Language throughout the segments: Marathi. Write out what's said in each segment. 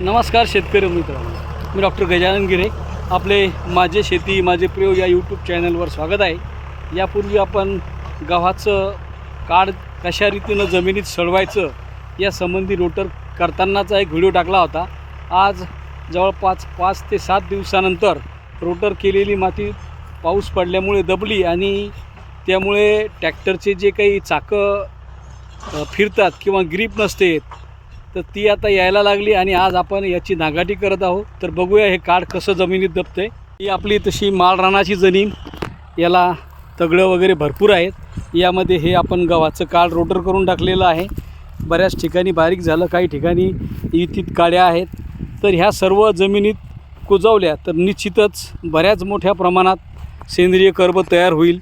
नमस्कार शेतकरी मित्रांनो. मी डॉक्टर गजानन गिरे. आपले माझे शेती माझे प्रयोग या यूट्यूब चॅनलवर स्वागत आहे. यापूर्वी आपण गव्हाचं काढ कशा रीतीनं जमिनीत सडवायचं या संबंधी रोटर करतानाचा एक व्हिडिओ टाकला होता. आज जवळपास पाच ते सात दिवसानंतर रोटर केलेली माती पाऊस पडल्यामुळे दबली आणि त्यामुळे ट्रॅक्टरचे जे काही चाकं फिरतात किंवा ग्रीप नसते तर ती आता यायला लागली आणि आज आपण याची नागाटी करत आहोत. तर बघूया हे काड कसं जमिनीत दबते ही आपली तशी माळरानाची जमीन. याला तगडं वगैरे भरपूर आहेत. यामध्ये हे आपण गव्हाचं काळ रोटर करून टाकलेलं आहे. बऱ्याच ठिकाणी बारीक झालं काही ठिकाणी इतीत काड्या आहेत. तर ह्या सर्व जमिनीत कुजवल्या तर निश्चितच बऱ्याच मोठ्या प्रमाणात सेंद्रिय कर्ब तयार होईल.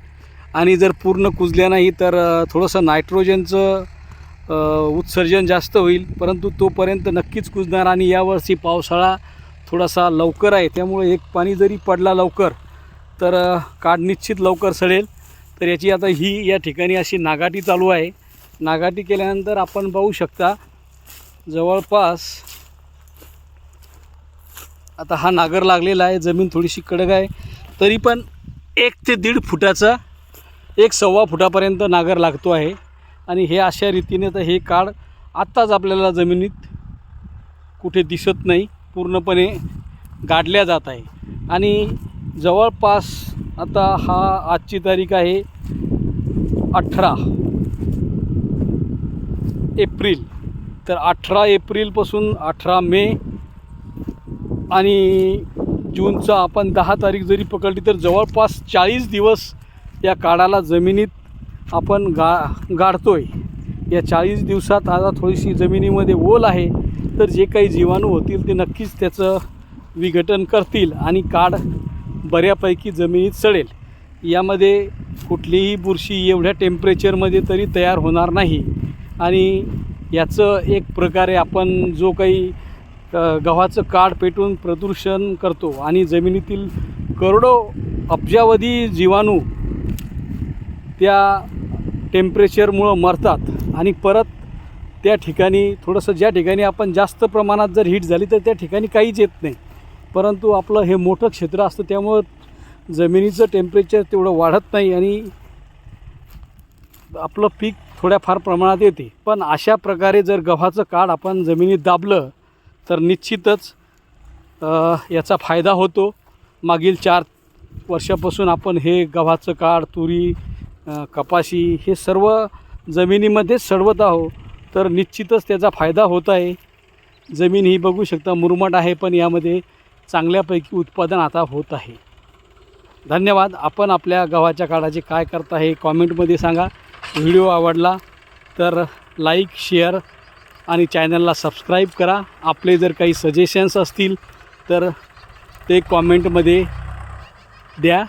आणि जर पूर्ण कुजल्या नाही तर थोडंसं नायट्रोजनचं उत्सर्जन जास्त होईल परंतु तोपर्यंत नक्कीच कुजणार आणि यावर्षी पावसाळा थोडासा लवकर आहे. त्यामुळे एक पाणी जरी पडला लवकर तर काढ निश्चित लवकर सडेल. तर याची आता ही या ठिकाणी अशी नागाटी चालू आहे. नागाटी केल्यानंतर आपण पाहू शकता जवळपास आता हा नागर लागलेला आहे. जमीन थोडीशी कडक आहे. तरी पण एक ते दीड फुटाचा एक सव्वा फुटापर्यंत नागर लागतो आहे. आणि हे अशा रीतीने तर हे काळ आत्ताच आपल्याला जमिनीत कुठे दिसत नाही पूर्णपणे गाडल्या जात आहे. आणि जवळपास आता हा आजची तारीख आहे अठरा एप्रिल. तर अठरा एप्रिलपासून अठरा मे आणि जूनचा आपण दहा तारीख जरी पकडली तर जवळपास चाळीस दिवस या काळाला जमिनीत आपण गा गाडतो आहे या चाळीस दिवसात आता थोडीशी जमिनीमध्ये ओल आहे तर जे काही जीवाणू होतील ते नक्कीच त्याचं विघटन करतील आणि काड बऱ्यापैकी जमिनीत सडेल. यामध्ये कुठलीही बुरशी एवढ्या टेम्परेचरमध्ये तरी तयार होणार नाही. आणि याचं एक प्रकारे आपण जो काही गव्हाचं काड पेटून प्रदूषण करतो आणि जमिनीतील करोडो अब्जावधी जीवाणू त्या टेम्परेचरमुळं मरतात आणि परत त्या ठिकाणी थोडंसं ज्या ठिकाणी आपण जास्त प्रमाणात जर हीट झाली तर त्या ठिकाणी काहीच येत नाही. परंतु आपलं हे मोठं क्षेत्र असतं त्यामुळं जमिनीचं टेम्परेचर तेवढं वाढत नाही आणि आपलं पीक थोड्याफार प्रमाणात येते. पण अशा प्रकारे जर गव्हाचं काड आपण जमिनीत दाबलं तर निश्चितच याचा फायदा होतो. मागील चार वर्षापासून आपण हे गव्हाचं काड तुरी कपाशी हे सर्व जमिनीमध्येच सडवत आहो तर निश्चितच त्याचा फायदा होत आहे. जमीन ही बघू शकता मुरमाट आहे पण यामध्ये चांगल्यापैकी उत्पादन आता होत आहे. धन्यवाद. आपण आपल्या गव्हाच्या काळाचे काय करता हे कॉमेंटमध्ये सांगा. व्हिडिओ आवडला तर लाईक शेअर आणि चॅनलला सबस्क्राईब करा. आपले जर काही सजेशन्स असतील तर ते कॉमेंटमध्ये द्या.